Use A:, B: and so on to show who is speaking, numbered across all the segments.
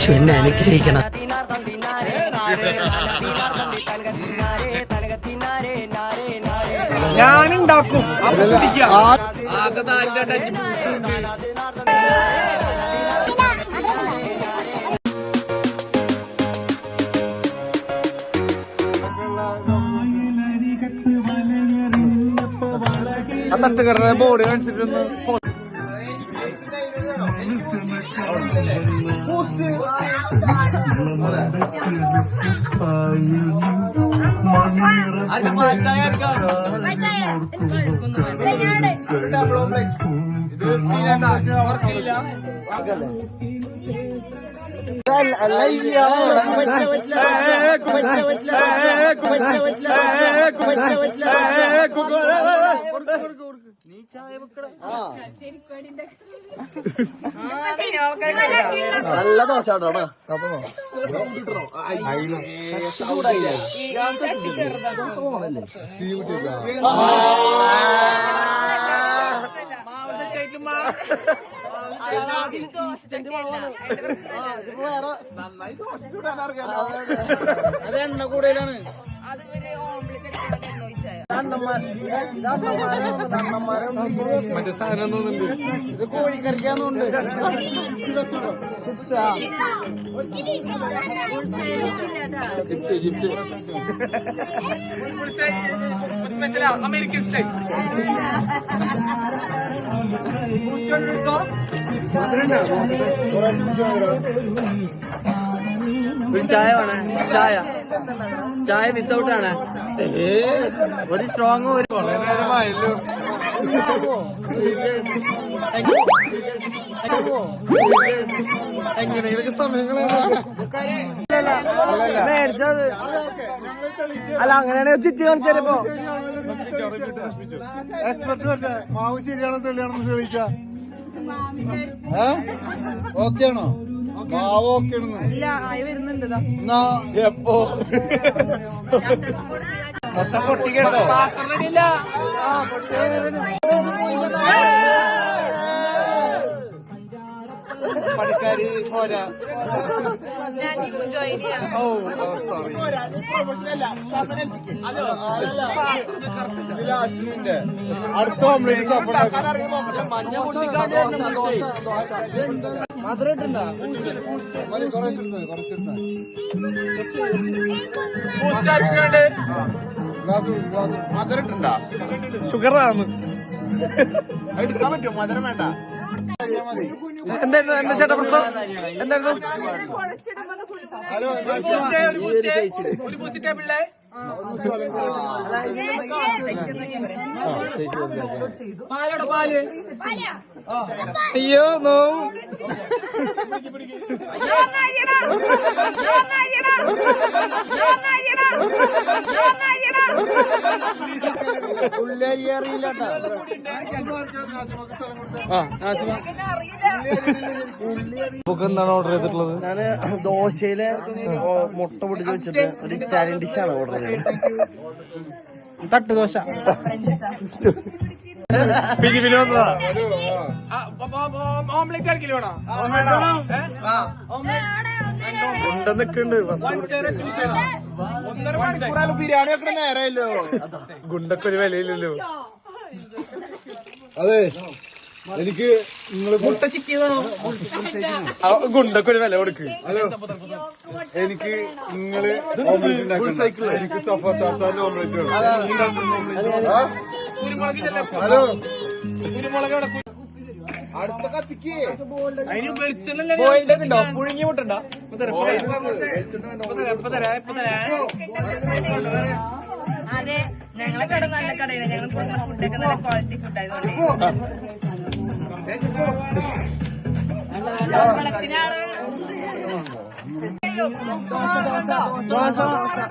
A: യേശു എന്നെ അനുഗ്രഹിക്കണം.
B: ഞാനുണ്ടാക്കും. തട്ടുകടയുടെ ബോർഡ് കാണിച്ചിട്ടൊന്ന് അതിന്റെ വർക്കില്ല.
A: നല്ല ദോശ കേട്ടോ
B: കൂടുതലാണ്.
A: അത് എണ്ണ കൂടുതലാണ്
B: മറ്റേ സാധനം തോന്നുന്നുണ്ട്.
A: ഇത് കോഴിക്കറിക്കാന്നുണ്ട്
B: സ്പെഷ്യൽ അമേരിക്കൻ സ്റ്റൈൽ എടുത്തോ?
A: ചായ വേണേ? ചായ. ചായ വിത്തൗട്ട് ആണ് ഒരു സ്ട്രോങ് ഒരു
B: വളരെ നേരമായല്ലോ എങ്ങനെയൊക്കെ സമയങ്ങളാണ്
A: മേടിച്ചത്. അല്ല അങ്ങനെയാണ് ചിറ്റി കാണിച്ചപ്പോ
C: മാവ് ശരിയാണോ തെളിയാണെന്ന് ചോദിക്കാം ഓക്കെ ആണോ
D: ഇല്ല ആയി വരുന്നുണ്ട്
B: എപ്പോ? മൊത്തം പണിക്കാരി പോരാ. ഓ സോറി
C: അശ്വിന്റെ അടുത്ത ഓംലേറ്റ്
A: മഞ്ഞ
C: മധുരട്ടുണ്ടാ
B: ഷുഗറാണ്.
C: എടുക്കാൻ പറ്റുമോ? മധുരം വേണ്ട.
B: എന്തായിരുന്നു? എന്താ ചേട്ടാ പ്രശ്നം? എന്തായിരുന്നു? ഒരു ബൂസ്റ്റ് ഒരു ബൂസ്റ്റ് ടേബിളിലെ പാലോടെ പാൽ. അയ്യോ നോ. ആ നമുക്ക് എന്താണ് ഓർഡർ ചെയ്തിട്ടുള്ളത്?
A: ഞാൻ ദോശയിലെ മുട്ട പൊടിച്ച് വെച്ചിട്ട് ഒരു ഇറ്റാലിയൻ ഡിഷാണ് ഓർഡർ ചെയ്തത്. തട്ട് ദോശ.
B: പിരി വിനോദ. ഓംലെറ്റ് ആർക്കില്ല വേണോ?
C: ഒന്നര മണിക്കൂറാലും ബിരിയാണി വെക്കണ നേരമല്ലോ.
B: ഗുണ്ടക്ക് ഒരു വിലയില്ലല്ലോ.
C: അതെ എനിക്ക്
B: ഗുണ്ടക്ക് ഒരു വില കൊടുക്ക്.
C: എനിക്ക് നിങ്ങൾ എനിക്ക് സഫാത്താത്താന്റെ ഓംലെറ്റ് വേണം. ഹലോ.
B: കുരുമുളക്
C: അടുത്ത കത്തിക്ക്.
B: അതിന് വെളിച്ചെണ്ണ പുഴുങ്ങി തരാം.
D: അതെ ഞങ്ങളെ കട നല്ല കടയാണ്. ഞങ്ങൾ കൊടുക്കുന്ന ഫുഡൊക്കെ നല്ല ക്വാളിറ്റി ഫുഡ് ആയതുകൊണ്ട്. ദോശ
B: വാക്കനെ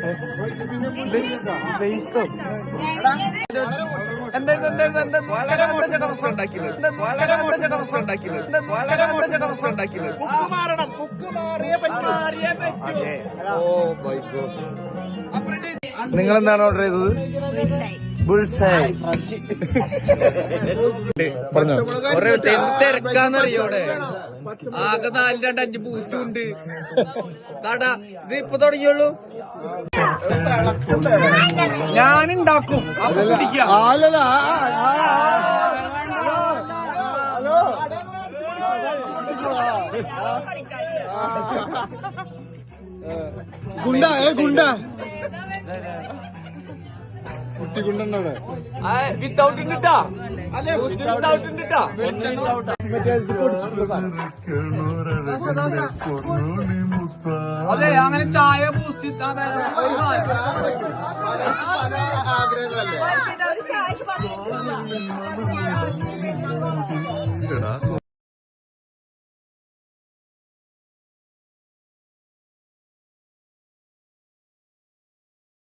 B: ചോദിച്ചില്ലേ? എന്തായിരുന്നു എന്തായിരുന്നു എന്തായിരുന്നു വളരെ മോശം അവസ്ഥ ഉണ്ടാക്കിയത് വളരെ മോശം അവസ്ഥ ഉണ്ടാക്കിയത് വളരെ മോശം അവസ്ഥ ഉണ്ടാക്കിയത്
C: കുക്ക് മാറണം കുക്ക് മാറിയേ പറ്റൂ
A: നിങ്ങൾ എന്താണ് ഓർഡർ ചെയ്തത്? ബുൾസായി പറഞ്ഞോ?
B: ഒരേ തിരക്കാന്നറിയോ ആകെ നാലിൽ രണ്ട് അഞ്ച് ബൂസ്റ്റും ഉണ്ട്. കട ഇത് ഇപ്പൊ തുടങ്ങിയുള്ളൂ? കുടിക്കാം.
C: ഗുണ്ട ഏ ഗുണ്ട.
B: വിത്തൗട്ട് ഉണ്ടിട്ടാ വിത്തൗട്ട് ഉണ്ടിട്ടാ അതെ അങ്ങനെ ചായ
C: ആഗ്രഹങ്ങളല്ലേ